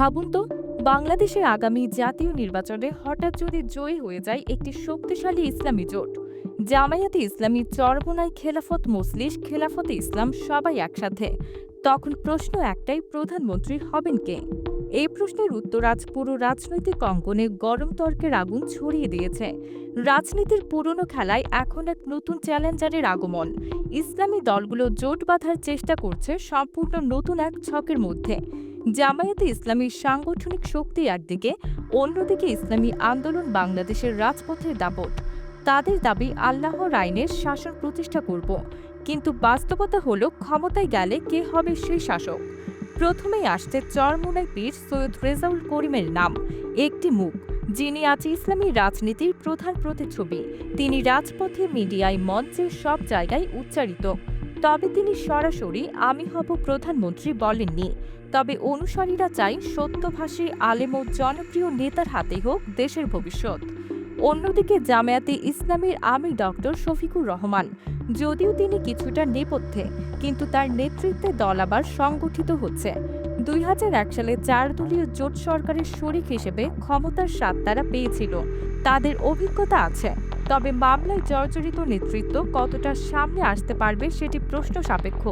ভাবুন তো, বাংলাদেশের আগামী জাতীয় নির্বাচনে হঠাৎ যদি জয়ী হয়ে যায় একটি শক্তিশালী ইসলামী জোট, জামায়াতে ইসলামী চরমোনাই খেলাফত মসলিস খেলাফতে ইসলাম সবাই একসাথে, তখন প্রশ্ন একটাই, প্রধানমন্ত্রী হবেন কে? এই প্রশ্নের উত্তর আজ পুরো রাজনৈতিক অঙ্গনে গরম তর্কের আগুন ছড়িয়ে দিয়েছে। রাজনীতির পুরনো খেলায় এখন এক নতুন চ্যালেঞ্জারের আগমন। ইসলামী দলগুলো জোট বাঁধার চেষ্টা করছে সম্পূর্ণ নতুন এক ছকের মধ্যে। জামায়াতে ইসলামীর সাংগঠনিক শক্তি একদিকে, অন্যদিকে ইসলামী আন্দোলন বাংলাদেশের রাজপথের দাপট। তাদের দাবি আল্লাহর আইনের শাসন প্রতিষ্ঠা করব। কিন্তু বাস্তবতা হলো, ক্ষমতায় গেলে কে হবে সেই শাসক? প্রথমেই আসছে চরমোনাই পীর সৈয়দ রেজাউল করিমের নাম, একটি মুখ, যিনি আজ ইসলামী রাজনীতির প্রধান প্রতিচ্ছবি। তিনি রাজপথে মিডিয়ায় মঞ্চে সব জায়গায় উচ্চারিত। তবে তিনি সরাসরি আমি হব প্রধানমন্ত্রী বলেননি। তবে অনুসারীরা চাই সত্যভাষী আলেম ও জনপ্রিয় নেতার হাতে হোক দেশের ভবিষ্যৎ। অন্যদিকে জামায়াতে ইসলামের আমির ডক্টর শফিকুর রহমান, যদিও তিনি কিছুটা নেপথ্যে, কিন্তু তার নেতৃত্বে দল আবার সংগঠিত হচ্ছে। দুই হাজার এক সালে চার দলীয় জোট সরকারের শরিক হিসেবে ক্ষমতার স্বাদ তারা পেয়েছিল। তাদের অভিজ্ঞতা আছে। তবে মামলায় জর্জরিত নেতৃত্ব কতটা সামনে আসতে পারবে সেটি প্রশ্ন সাপেক্ষ।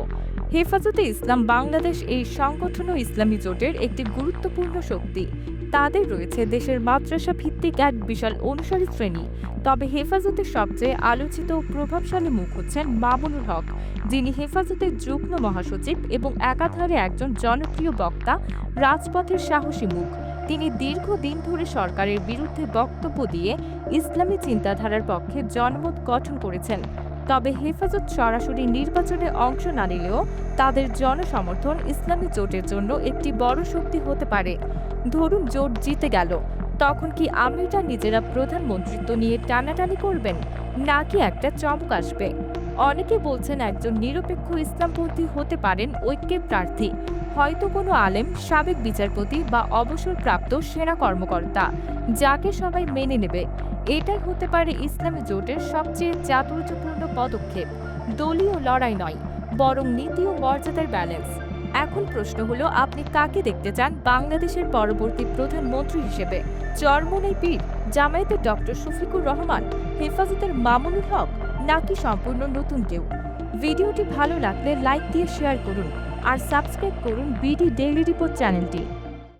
হেফাজতে ইসলাম বাংলাদেশ এই সংগঠন ইসলামী জোটের একটি গুরুত্বপূর্ণ শক্তি। তাদের রয়েছে দেশের মাদ্রাসা ভিত্তিক এক বিশাল অনুসারী শ্রেণি। তবে হেফাজতের সবচেয়ে আলোচিত ও প্রভাবশালী মুখ হচ্ছেন মামুনুল হক, যিনি হেফাজতের যুগ্ম মহাসচিব এবং একাধারে একজন জনপ্রিয় বক্তা, রাজপথের সাহসী মুখ। তিনি দীর্ঘদিন ধরে সরকারের বিরুদ্ধে বক্তব্য দিয়ে ইসলামী চিন্তাধারার পক্ষে জনমত গঠন করেছেন। তবে হেফাজত সরাসরি নির্বাচনে অংশ না নিলেও তাদের জনসমর্থন ইসলামী জোটের জন্য একটি বড় শক্তি হতে পারে। ধরুন জোট জিতে গেল, তখন কি আমিররা নিজেরা প্রধানমন্ত্রিত্ব নিয়ে টানাটানি করবেন? নাকি একটা চমক আসবে? অনেকে বলছেন একজন নিরপেক্ষ ইসলামপন্থী হতে পারেন ঐক্যের প্রার্থী। হয়তো কোনো আলেম, সাবেক বিচারপতি বা অবসরপ্রাপ্ত সেনা কর্মকর্তা, যাকে সবাই মেনে নেবে। এটাই হতে পারে ইসলামী জোটের সবচেয়ে চাতুর্যপূর্ণ পদক্ষেপ। দলীয় লড়াই নয়, বরং নীতি ও মর্যাদার ব্যালেন্স। এখন প্রশ্ন হলো, আপনি কাকে দেখতে চান বাংলাদেশের পরবর্তী প্রধানমন্ত্রী হিসেবে? চরমোনাই পীর, জামায়াতের ডক্টর শফিকুর রহমান, হেফাজতের মামুনুল হক, নাকি সম্পূর্ণ নতুন কেউ? ভিডিওটি ভালো লাগলে লাইক দিয়ে শেয়ার করুন। আর সাবস্ক্রাইব করুন বিডি ডেইলি রিপোর্ট চ্যানেলটি।